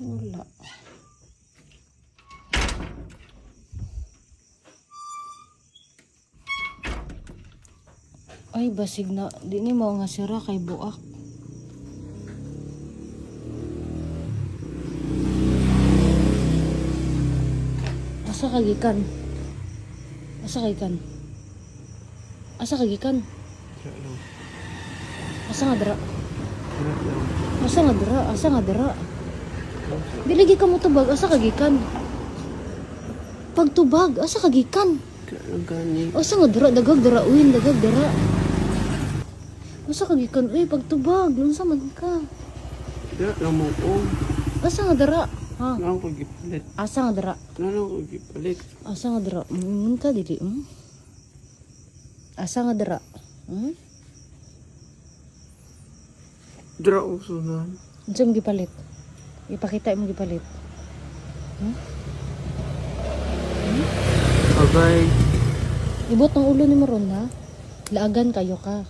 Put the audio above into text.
Wala. Ay, basig na. Di ni mo nga sira kay buak. Asa kagikan? Asa kagikan? Asa kagikan? Asa nga dira? Asa nga dira? Asa nga dira? Asa nga dira? Di lagi ka mo tubag. Asa kagikan? Pagtubag, asa kagikan? Gani. Asa nga dira? Dagag dira. Uwin, dagag dira. Asa kagikan? Uy, pagtubag. Lunsa man ka. Dira lang mo ko. Asa nga dira? Ha? Lang ko gipalit. Asa nga dira? Lang ko gipalit. Asa nga dira? Mm, ka dili. Mm? Asa nga dira? Hmm? Dira ko sunan. Unsa mo gipalit? Ipakita mo gipalit. Abay. Ibot ng ulo ni Maron ha. Laagan kayo ka.